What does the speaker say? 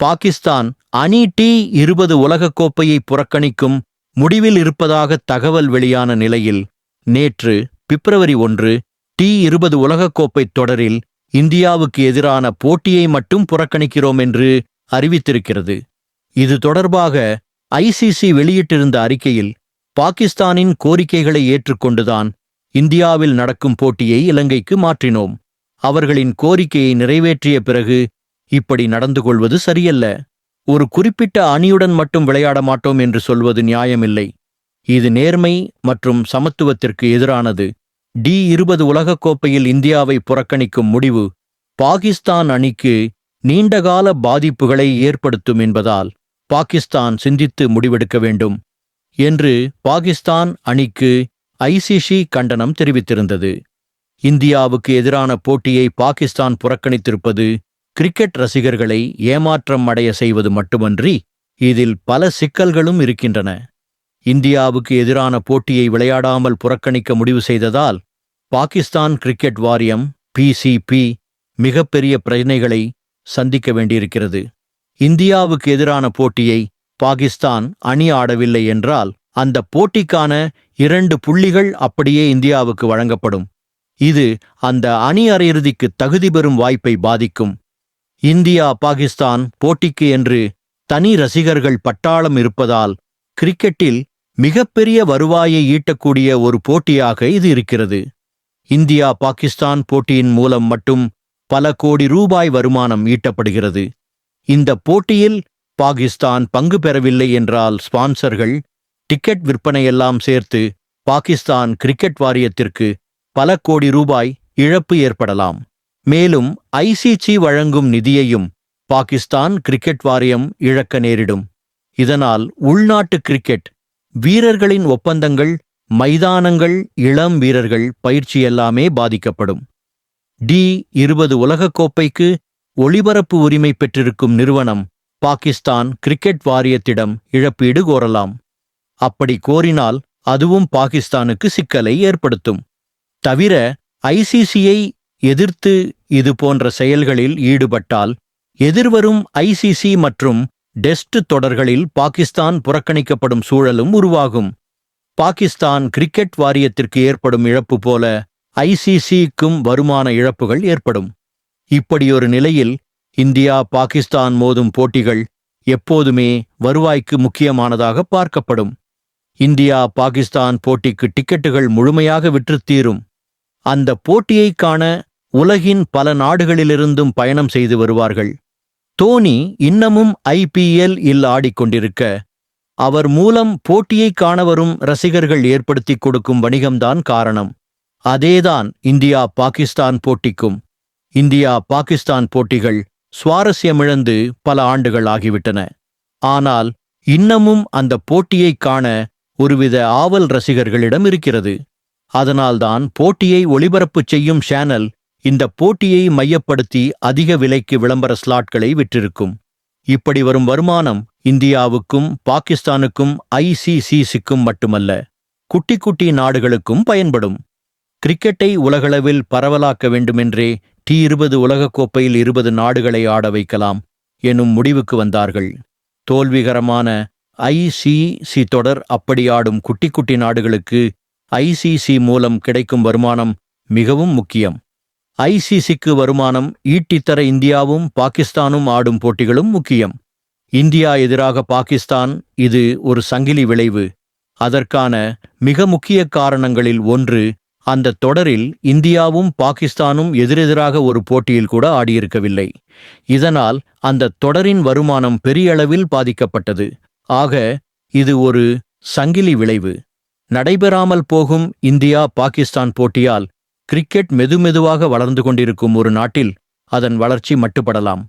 பாகிஸ்தான் அணி டி இருபது உலகக்கோப்பையை புறக்கணிக்கும் முடிவில் இருப்பதாக தகவல் வெளியான நிலையில் நேற்று பிப்ரவரி ஒன்று டி இருபது உலகக்கோப்பை தொடரில் இந்தியாவுக்கு எதிரான போட்டியை மட்டும் புறக்கணிக்கிறோம் என்று அறிவித்திருக்கிறது. இது தொடர்பாக ஐசிசி வெளியிட்டிருந்த அறிக்கையில் பாகிஸ்தானின் கோரிக்கைகளை ஏற்றுக்கொண்டுதான் இந்தியாவில் நடக்கும் போட்டியை இலங்கைக்கு மாற்றினோம். அவர்களின் கோரிக்கையை நிறைவேற்றிய பிறகு இப்படி நடந்து கொள்வது சரியல்ல. ஒரு குறிப்பிட்ட அணியுடன் மட்டும் விளையாட மாட்டோம் என்று சொல்வது நியாயமில்லை. இது நேர்மை மற்றும் சமத்துவத்திற்கு எதிரானது. டி இருபது உலகக்கோப்பையில் இந்தியாவை புறக்கணிக்கும் முடிவு பாகிஸ்தான் அணிக்கு நீண்டகால பாதிப்புகளை ஏற்படுத்தும் என்பதால் பாகிஸ்தான் சிந்தித்து முடிவெடுக்க வேண்டும் என்று பாகிஸ்தான் அணிக்கு ஐசிசி கண்டனம் தெரிவித்திருந்தது. இந்தியாவுக்கு எதிரான போட்டியை பாகிஸ்தான் புறக்கணித்திருப்பது கிரிக்கெட் ரசிகர்களை ஏமாற்றம் அடைய செய்வது மட்டுமன்றி இதில் பல சிக்கல்களும் இருக்கின்றன. இந்தியாவுக்கு எதிரான போட்டியை விளையாடாமல் புறக்கணிக்க முடிவு செய்ததால் பாகிஸ்தான் கிரிக்கெட் வாரியம் பிசிபி மிகப்பெரிய பிரச்சினைகளை சந்திக்க வேண்டியிருக்கிறது. இந்தியாவுக்கு எதிரான போட்டியை பாகிஸ்தான் அணி ஆடவில்லை என்றால் அந்த போட்டிக்கான இரண்டு புள்ளிகள் அப்படியே இந்தியாவுக்கு வழங்கப்படும். இது அந்த அணி அரையிறுதிக்கு தகுதி பெறும் வாய்ப்பை பாதிக்கும். இந்தியா பாகிஸ்தான் போட்டிக்கு என்று தனி ரசிகர்கள் பட்டாளம் இருப்பதால் கிரிக்கெட்டில் மிகப்பெரிய வருவாயை ஈட்டக்கூடிய ஒரு போட்டியாக இது இருக்கிறது. இந்தியா பாகிஸ்தான் போட்டியின் மூலம் மட்டும் பல கோடி ரூபாய் வருமானம் ஈட்டப்படுகிறது. இந்த போட்டியில் பாகிஸ்தான் பங்கு பெறவில்லை என்றால் ஸ்பான்சர்கள் டிக்கெட் விற்பனையெல்லாம் சேர்த்து பாகிஸ்தான் கிரிக்கெட் வாரியத்திற்கு பல கோடி ரூபாய் இழப்பு ஏற்படலாம். மேலும் ஐசிசி வழங்கும் நிதியையும் பாகிஸ்தான் கிரிக்கெட் வாரியம் இழக்க நேரிடும். இதனால் உள்நாட்டு கிரிக்கெட் வீரர்களின் ஒப்பந்தங்கள் மைதானங்கள் இளம் வீரர்கள் பயிற்சி எல்லாமே பாதிக்கப்படும். டி இருபது உலகக்கோப்பைக்கு ஒளிபரப்பு உரிமை பெற்றிருக்கும் நிறுவனம் பாகிஸ்தான் கிரிக்கெட் வாரியத்திடம் இழப்பீடு கோரலாம். அப்படி கோரினால் அதுவும் பாகிஸ்தானுக்கு சிக்கலை ஏற்படுத்தும். தவிர ஐசிசியை எதிர்த்து இது போன்ற செயல்களில் ஈடுபட்டால் எதிர்வரும் ஐசிசி மற்றும் டெஸ்ட் தொடர்களில் பாகிஸ்தான் புறக்கணிக்கப்படும் சூழலும் உருவாகும். பாகிஸ்தான் கிரிக்கெட் வாரியத்திற்கு ஏற்படும் இழப்பு போல ஐசிசிக்கும் வருமான இழப்புகள் ஏற்படும். இப்படியொரு நிலையில் இந்தியா பாகிஸ்தான் மோதும் போட்டிகள் எப்போதுமே வருவாய்க்கு முக்கியமானதாக பார்க்கப்படும். இந்தியா பாகிஸ்தான் போட்டிக்கு டிக்கெட்டுகள் முழுமையாக விற்றுத்தீரும் அந்த போட்டியைக் காண உலகின் பல நாடுகளிலிருந்தும் பயணம் செய்து வருவார்கள். தோனி இன்னமும் ஐபிஎல் இல் ஆடிக்கொண்டிருக்க அவர் மூலம் போட்டியைக் காண வரும் ரசிகர்கள் ஏற்படுத்திக் கொடுக்கும் வணிகம்தான் காரணம். அதேதான் இந்தியா பாகிஸ்தான் போட்டிக்கும். இந்தியா பாகிஸ்தான் போட்டிகள் சுவாரஸ்யமிழந்து பல ஆண்டுகள் ஆகிவிட்டன. ஆனால் இன்னமும் அந்த போட்டியைக் காண ஒருவித ஆவல் ரசிகர்களிடம் இருக்கிறது. அதனால்தான் போட்டியை ஒளிபரப்பு செய்யும் சேனல் இந்த போட்டியை மையப்படுத்தி அதிக விலைக்கு விளம்பர ஸ்லாட்களை விற்றிருக்கும். இப்படி வரும் வருமானம் இந்தியாவுக்கும் பாகிஸ்தானுக்கும் ஐசிசிசிக்கும் மட்டுமல்ல குட்டி குட்டி நாடுகளுக்கும் பயன்படும். கிரிக்கெட்டை உலகளவில் பரவலாக்க வேண்டுமென்றே டி இருபது உலகக்கோப்பையில் இருபது நாடுகளை ஆட வைக்கலாம் எனும் முடிவுக்கு வந்தார்கள். தோல்விகரமான ஐசிசி தொடர் அப்படி ஆடும் குட்டி குட்டி நாடுகளுக்கு ஐசிசி மூலம் கிடைக்கும் வருமானம் மிகவும் முக்கியம். ஐசிசிக்கு வருமானம் ஈட்டித்தர இந்தியாவும் பாகிஸ்தானும் ஆடும் போட்டிகளும் முக்கியம். இந்தியா எதிராக பாகிஸ்தான் இது ஒரு சங்கிலி விளைவு. அதற்கான மிக முக்கிய காரணங்களில் ஒன்று அந்த தொடரில் இந்தியாவும் பாகிஸ்தானும் எதிரெதிராக ஒரு போட்டியில் கூட ஆடியிருக்கவில்லை. இதனால் அந்த தொடரின் வருமானம் பெரிய அளவில் பாதிக்கப்பட்டது. ஆக இது ஒரு சங்கிலி விளைவு. நடைபெறாமல் போகும் இந்தியா பாகிஸ்தான் போட்டியால் கிரிக்கெட் மெதுமெதுவாக வளர்ந்து கொண்டிருக்கும் ஒரு நாட்டில் அதன் வளர்ச்சி மட்டுப்படலாம்.